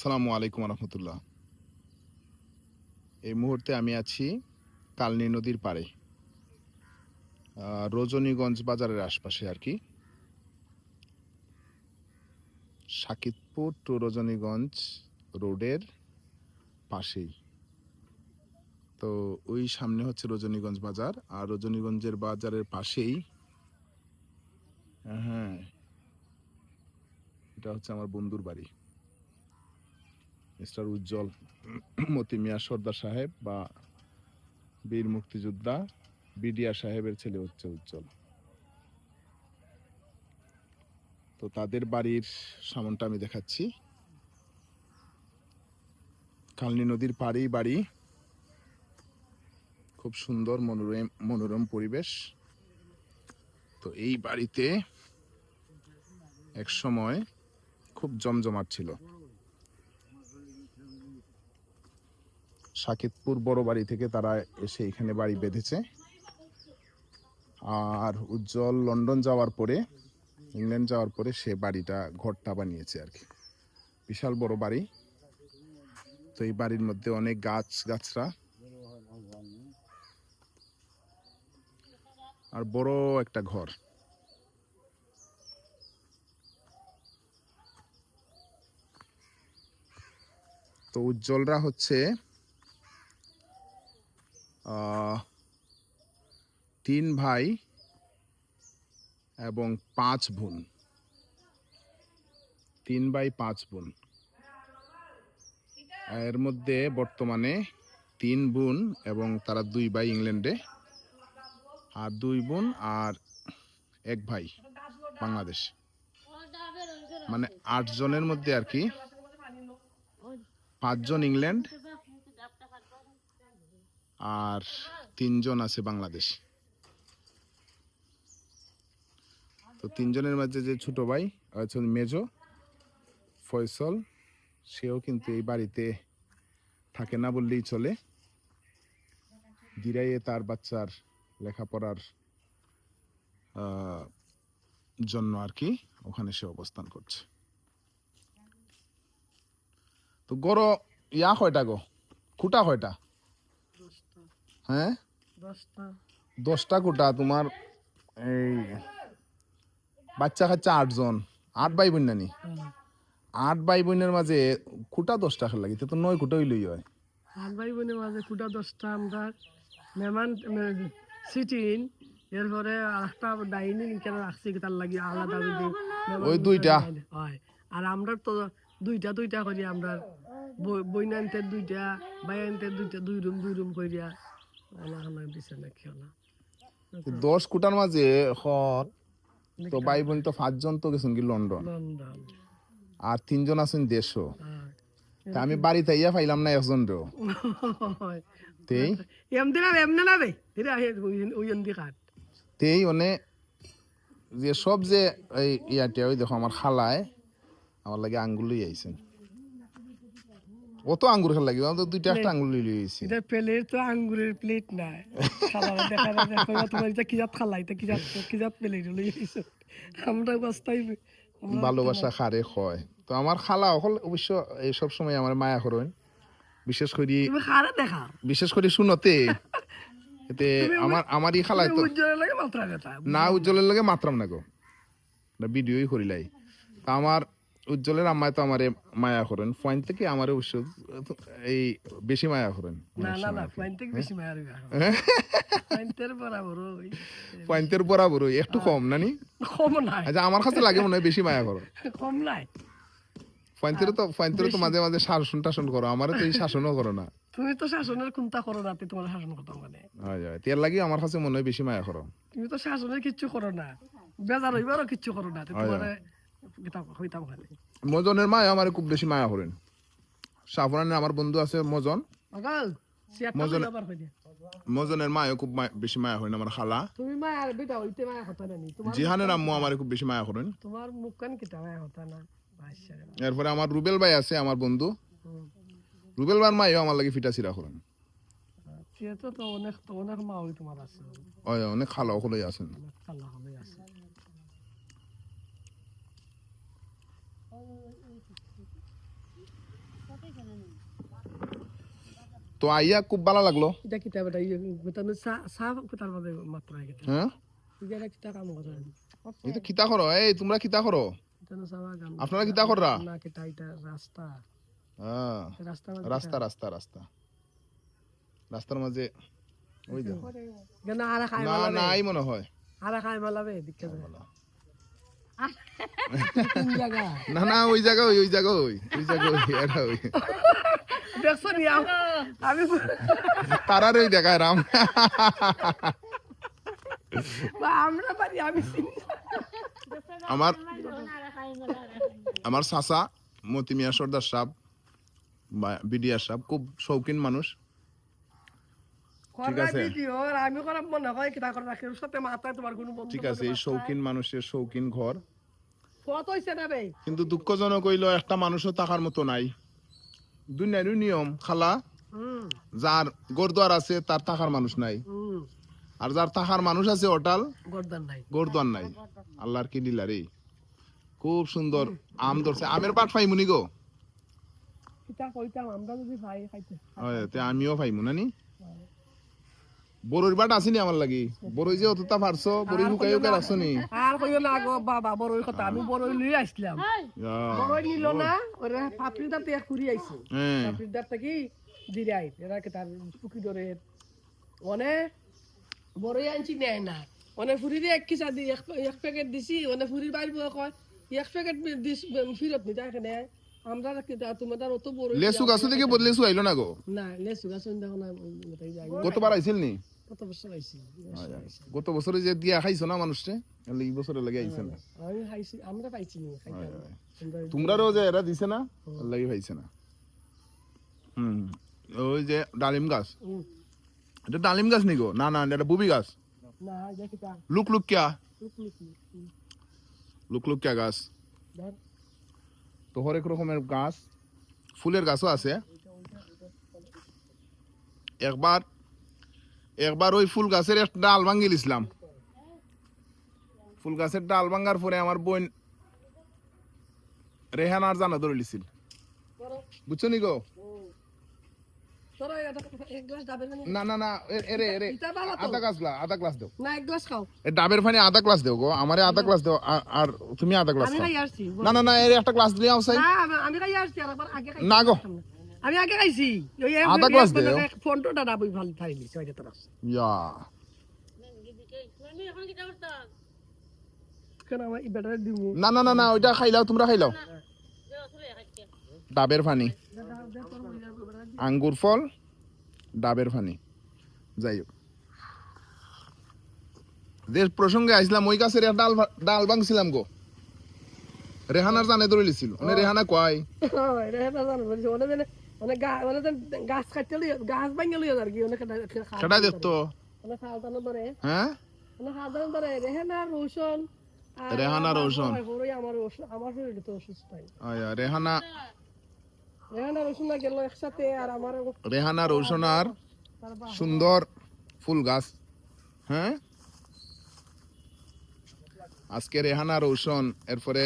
সালামু আলাইকুম রহমতুল্লাহ এই মুহূর্তে আমি আছি কালনী নদীর পাড়ে রজনীগঞ্জ বাজারের আশপাশে আর কি। সাকিতপুর টু রজনীগঞ্জ রোডের পাশেই। তো ওই সামনে হচ্ছে রজনীগঞ্জ বাজার, আর রজনীগঞ্জের বাজারের পাশেই হ্যাঁ এটা হচ্ছে আমার বন্ধুর বাড়ি। মিস্টার উজ্জ্বল মতি মিয়া সর্দার সাহেব বা বীর মুক্তিযোদ্ধা বিডিআর সাহেবের ছেলে হচ্ছে উজ্জ্বল। তো তাদের বাড়ির সামনটা আমি দেখাচ্ছি। কালনী নদীর পাড়েই বাড়ি। খুব সুন্দর মনোরম মনোরম পরিবেশ। তো এই বাড়িতে এক সময় খুব জমজমাট ছিল। সাকিতপুর বড় বাড়ি থেকে তারা এসে এখানে বাড়ি বেঁধেছে। আর উজ্জ্বল লন্ডন যাওয়ার পরে, ইংল্যান্ড যাওয়ার পরে সে বাড়িটা, ঘরটা বানিয়েছে আর কি। বিশাল বড় বাড়ি। তো এই বাড়ির মধ্যে অনেক গাছ গাছরা। আর বড় একটা ঘর। তো উজ্জ্বলরা হচ্ছে তিন ভাই এবং পাঁচ বোন। তিন ভাই, পাঁচ বোন। এর মধ্যে বর্তমানে তিন বোন এবং তারা দুই ভাই ইংল্যান্ডে। আর দুই বোন আর এক ভাই বাংলাদেশ। মানে আট জনের মধ্যে আর কি পাঁচজন ইংল্যান্ড আর তিনজন আছে বাংলাদেশ। তো তিনজনের মাঝে যে ছোট ভাই আছে মেজো, ফয়সল, সেও কিন্তু এই বাড়িতে থাকে না বললেই চলে। দিরাইয়ে তার বাচ্চার লেখাপড়ার জন্য আর কি ওখানে সে অবস্থান করছে। তো গড় ইয়া হয়টা গো? খুঁটা কয়টা? হ্যাঁ? দশটা। দশটা কোটা তোমার এই বাচ্চা কাচ্চা আটজন। আট ভাই বোন নানি আট ভাই বোনের মাঝে খুঁটা দশটা খেলা লাগে তো নয় খুঁটা হইলই হয়। আর ভাই বোনের মাঝে কুটা দশটা আমরা মেহমান সিটিন এরপরে একটা ডাইনিং কেন রাখছি তার লাগি আলাদা যদি ওই দুইটা। হয়। আর আমরা তো দুইটা দুইটা করি আমরা। বই আনতে দুইটা আনতে দুইটা দুই রুম দুই রুম করিয়া দশ কোটার মাঝে হর তো ভাই বোন তো পাঁচজন তো গেছেন কি লন্ডন? আর তিনজন আছেন দেশও। তা আমি বাড়িতে ইয়া পাইলাম না একজন তো তেই? না এমনি না রে কাট। তেই মানে যে সব যে এই ইয়াতে ওই দেখো আমার খালায় আমার লাগে আঙ্গুল লই আইছেন। অত আঙ্গুর খেলা লাগে আমি তো দুইটা একটা আঙ্গুল লই লই আইছি। এটা প্লেট তো আঙ্গুরের প্লেট নাই। খাবার দেখা যায় যে কইবা তোমার এটা কি জাত খালাই এটা কি জাত? কি জাত আইছো? আমরা ভালোবাসা খারে হয়। তো আমার খালা অকল অবশ্য এই সব সময় আমার মায়া করেন বিশেষ করে খারে দেখা। বিশেষ করে শুনতে। এতে আমার আমারই খালায় তো উজ্জ্বলের লাগে মাত্রা না উজ্জ্বলের লাগে মাত্রাম না গো। না ভিডিওই করিলাই। আমার উজ্জ্বলের আম্মায় তো আমারে মায়া করেন। পয়েন্ট থেকে আমারে অবশ্য এই বেশি মায়া করেন। না না না পয়েন্ট থেকে বেশি মারি পয়েন্টের বরাবর ওই। পয়েন্টের বরাবর একটু কম নানি কম নাই। আচ্ছা আমার কাছে লাগে মনে হয় বেশি মায়া করো। কম নাই। পয়েন্টের তো পয়েন্টের তো মাঝে মাঝে শাসন টাসন করো। আমারও তো এই শাসনও করো না। তুমি তো শাসনের কোনটা করো না তে তোমার শাসন করতাম মানে। হয় হয়। তেল লাগি আমার কাছে মনে হয় বেশি মায়া করো। তুমি তো শাসনের কিচ্ছু করো না। বেজার হইবারও কিচ্ছু করো না তোমার মজনের মায়া আমার খুব বেশি মায়া করেন। সাফরানের আমার বন্ধু আছে মজন। মজনের মায়ও খুব বেশি মায়া হয় আমার খালা। তুমি মায়ের বেটা হইতে মায়া হতা না জিহানের আম্মু আমার খুব বেশি মায়া করেন। তোমার মুখ কান কিতা মায়া হতা না। এরপরে আমার রুবেল ভাই আছে আমার বন্ধু। রুবেল ভাইয়ের মায়ও আমার লাগে ফিটা সিরা করেন। তো অনেক অনেক মা তোমার আছে। অনেক খালা ওগুলোই আছেন। খালা হবে আছে। তো আইয়া খুব ভালো লাগল। এটা কিতাব এটা বেতন চা চা তার মধ্যে মাত্র হ্যাঁ এটা কিতা কাম করে তো খিতা করো এই তোমরা করো আপনারা কিতা কররা না কিতা এটা রাস্তা হ্যাঁ রাস্তা রাস্তা রাস্তা রাস্তা রাস্তার মাঝে ওই দেখো। খাই না নাই মনে হয় আর খাই মালাবে দিকে না না ওই জায়গা ওই ওই জায়গা ওই ওই জায়গা ওই এটা ওই। দেখছ নি আমি তারার ওই দেখায় রাম। আমরা পারি আমি আমার আমার মতি মিয়া সর্দার সাহ বা বিডিআর সাহ খুব শৌখিন মানুষ। করা আছে। আমি করা মনে হয় কিতা করে রাখি সাথে মাথায় তোমার কোনো ঠিক আছে এই শৌখিন মানুষের শৌখিন ঘর। ফত হইছে না বে। কিন্তু দুঃখজনক হইল একটা মানুষও থাকার মতো নাই। দুনিয়ারই নিয়ম খালা। যার গোরদুয়ার আছে তার থাকার মানুষ নাই। আর যার থাকার মানুষ আছে ওটাল গর্দান নাই। আল্লাহর কি রে। খুব সুন্দর আম ধরছে। আমের পাট গো? খাইতে। হয়, তে আমিও পাইমু নানি বড়ইর বাট আসেনি আমার লাগি। বড়ই যে অতটা পারছ বড়ই হুকাই হুকাই রাখছো নি আর কইও না গো বাবা বড়ই কথা আমি বড়ই লই আসলাম বড়ই নিল না ওরা পাপড়ি দাঁতে এক ফুরি আইছে পাপড়ির দাঁত থেকে দিরাই এরা কে তার পুকি ধরে অনে বড়ই আনছি নেয় না। অনে ফুরি দিয়ে এক কিসা দি এক প্যাকেট দিছি অনে ফুরির বাইর বউ কয়। এক প্যাকেট দিস ফিরত নিতে এখানে আমরা কি তা- তোমার তার অত বড় লেসু গাছও দেখে বদলে লেসু আইলো না গো না লেসু গাছ দেখো না কতবার আইছিল নি? কত বছর আইছি? গত বছরে যে দিয়া খাইছো না মানুষে এই বছরে লাগে আইছে না? আমি খাইছি আমরা পাইছি তোমরারও যে এরা দিছে না লাগি পাইছে না। হুম ওই যে ডালিম গাছ। এটা ডালিম গাছ নি গো? না না এটা বুবি গাছ। লুক লুক কিয়া লুক লুক কিয়া গাছ। তো হরেক রকমের গাছ ফুলের গাছও আছে। একবার একবার ওই ফুল গাছের একটা ডাল লিছিলাম ফুল গাছের ডাল ভাঙ্গার পরে আমার বোন রেহানার জানা ধরে লিছিল বুঝছ নি গো? না না না এরে এরে। আধা গ্লাস আধা গ্লাস দাও। না এক গ্লাস খাও। ডাবের পানি আধা গ্লাস দেও গো আমারে আধা গ্লাস দাও আর তুমি আধা গ্লাস আমি খাও। না না না এর একটা গ্লাস না আমি- আমি খাই আসছি আর আগে খাই। না গো। আমি আগে খাইছি। ওই আধা গ্লাস মানে। এক ফোনটা ডাবই ভালো থাই ওইটা তোরা ইয়া। না না না না ওইটা খাইলাও তোমরা খাইলাও ডাবের পানি আঙ্গুর ফল ডাবের পানি যাই হোক। যে প্রসঙ্গে আসলাম ওই গাছের ডাল ডাল ভাঙছিলাম গো। রেহানার জানে ধরে লিছিল। মানে রেহানা কয়? এটা জানো গা ওনে গাছ কাটতে লই গাছ ভাঙে লই আর কি অনেক সেটা দেখতো। হ্যাঁ? রেহানা রোশন। আর রেহানা, রোশন। আমার আমার শরীরে তো অসুস্থ আয়া, রেহানা। রেহানা রোশন না গেল একসাথে আর আমার রেহানা সুন্দর ফুল গাছ। হ্যাঁ? আজকে রেহানা রৌশন এরপরে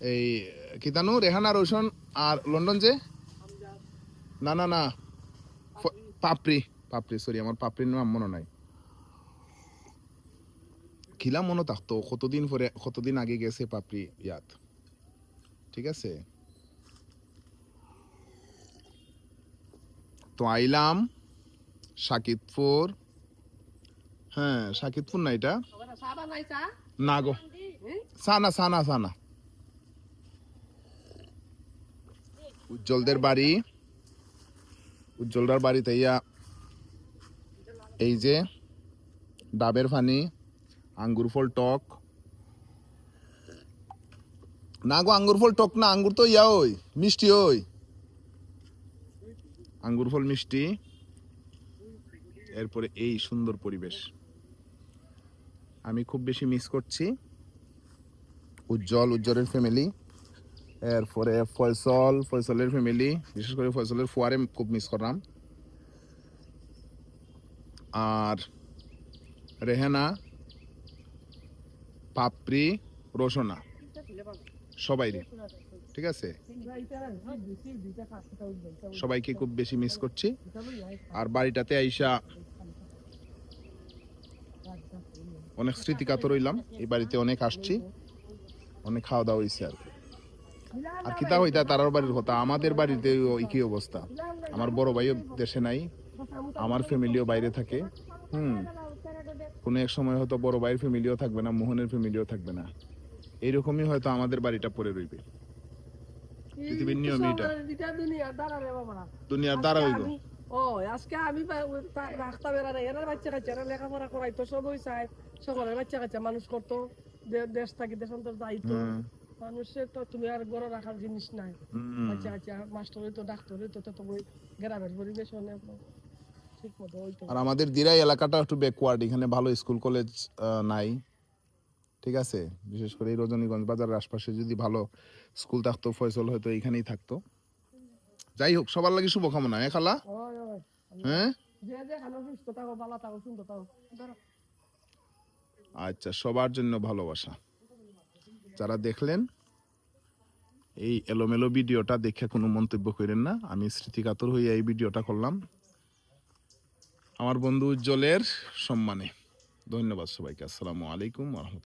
এই কিতানু রেহানা রৌশন আর লন্ডন যে? না না না। পাপড়ি পাপড়ি সরি আমার পাপড়ির নাম মনে নাই। খিলা মনে থাকতো, কতদিন পরে, কতদিন আগে গেছে পাপড়ি ইয়াত। ঠিক আছে? তো আইলাম সাকিতপুর হ্যাঁ সাকিতপুর না এটা? না গো। সানা সানা সানা উজ্জ্বলদের বাড়ি। উজ্জ্বলদার বাড়িতে ইয়া, এই যে ডাবের ফানি, আঙ্গুর ফল টক। না গো, আঙ্গুর ফল টক না, আঙ্গুর তো ইয়া ওই, মিষ্টি ওই। আঙ্গুর ফল মিষ্টি। এরপরে এই সুন্দর পরিবেশ। আমি খুব বেশি মিস করছি। উজ্জ্বল, উজ্জ্বলের ফ্যামিলি এরপরে ফয়সল, ফয়সলের ফ্যামিলি বিশেষ করে ফয়সলের ফোয়ারে খুব মিস করলাম। আর রেহেনা, পাপড়ি রোশনা সবাই ঠিক আছে? সবাইকে খুব বেশি মিস করছি। আর বাড়িটাতে আইসা অনেক স্মৃতি কাতর হইলাম। এই বাড়িতে অনেক আসছি। অনেক খাওয়া দাওয়া হয়েছে আর। আর কিতা হইতা তারার বাড়ির কথা। আমাদের বাড়িতে কি অবস্থা। আমার বড় ভাইও দেশে নাই আমার ফ্যামিলিও বাইরে থাকে। হুম কোনো এক সময় হয়তো বড় ভাইয়ের ফ্যামিলিও থাকবে না মোহনের ফ্যামিলিও থাকবে না। এইরকমই হয়তো আমাদের বাড়িটা পড়ে রইবে। পৃথিবীর নিয়ম এটা। দুনিয়ার দ্বারা হইব। ও আজকে আমি রাস্তা বেড়ারে এরা বাচ্চা কাচ্চা এরা লেখাপড়া করাইতো সবই চাই সকলের বাচ্চা কাচ্চা মানুষ করতো দেশ থাকি দেশান্তর যাইতো মানুষের তো তুমি আর গড় রাখার জিনিস নাই। বাচ্চা কাচ্চা মাস্টার হইতো ডাক্তার হইতো তো তুমি গ্রামের পরিবেশ অনেক আর আমাদের দিরাই এলাকাটা একটু ব্যাকওয়ার্ড এখানে ভালো স্কুল কলেজ নাই। ঠিক আছে? বিশেষ করে এই রজনীগঞ্জ বাজারের আশপাশে যদি ভালো স্কুল থাকতো ফয়সল হয়তো এখানেই থাকতো। যাই হোক সবার লাগে শুভকামনা হ্যাঁ খালা? হ্যাঁ? আচ্ছা সবার জন্য ভালোবাসা। যারা দেখলেন, এই এলোমেলো ভিডিওটা দেখে কোনো মন্তব্য করেন না। আমি স্মৃতিকাতর হয়ে এই ভিডিওটা করলাম। আমার বন্ধু উজ্জ্বলের সম্মানে। ধন্যবাদ সবাইকে। আসসালামু আলাইকুম রহমতুল্লাহ।